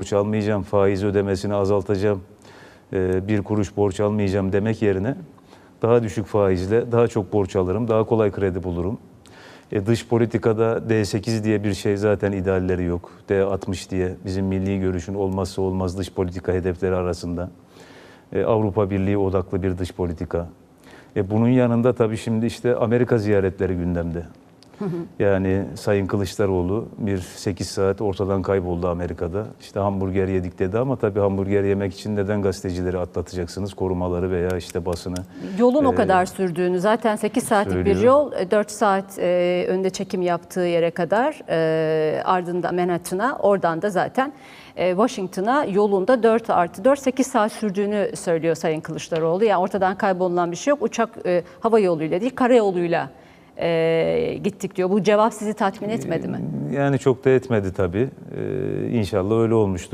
borç almayacağım, faiz ödemesini azaltacağım, e, bir kuruş borç almayacağım demek yerine daha düşük faizle daha çok borç alırım, daha kolay kredi bulurum. E, dış politikada D8 diye bir şey zaten idealleri yok. D60 diye bizim milli görüşün olmazsa olmaz dış politika hedefleri arasında. E, Avrupa Birliği odaklı bir dış politika. E, bunun yanında tabii şimdi işte Amerika ziyaretleri gündemde. Yani Sayın Kılıçdaroğlu bir 8 saat ortadan kayboldu Amerika'da. İşte hamburger yedik dedi ama tabii hamburger yemek için neden gazetecileri atlatacaksınız? Korumaları veya işte basını. Yolun o Ee, kadar sürdüğünü zaten 8 saatlik bir söylüyor. yol, 4 saat e, önde çekim yaptığı yere kadar e, ardından Manhattan'a, oradan da zaten e, Washington'a yolunda 4 artı 4, 8 saat sürdüğünü söylüyor Sayın Kılıçdaroğlu. Yani ortadan kaybolunan bir şey yok. Uçak e, hava yoluyla değil, karayoluyla e, gittik diyor. Bu cevap sizi tatmin etmedi mi? Yani çok da etmedi tabii. Ee, inşallah öyle olmuştur.